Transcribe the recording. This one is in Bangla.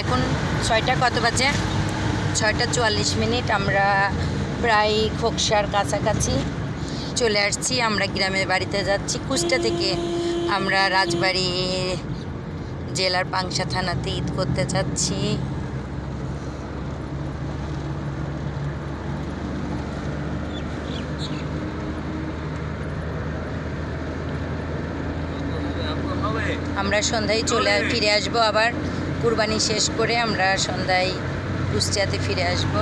এখন ছয়টা কত বাজে? ছয়টা চুয়াল্লিশ মিনিট, আমরা প্রায় খোকসার কাছাকাছি চলে আসছি। আমরা গ্রামের বাড়িতে যাচ্ছি। কুষ্টা থেকে আমরা রাজবাড়ি জেলার পাংশা থানাতে ঈদ করতে যাচ্ছি। আমরা সন্ধ্যায় চলে ফিরে আসব আবার। কুরবানি শেষ করে আমরা সন্ধ্যায় কুষ্টিয়াতে ফিরে আসব।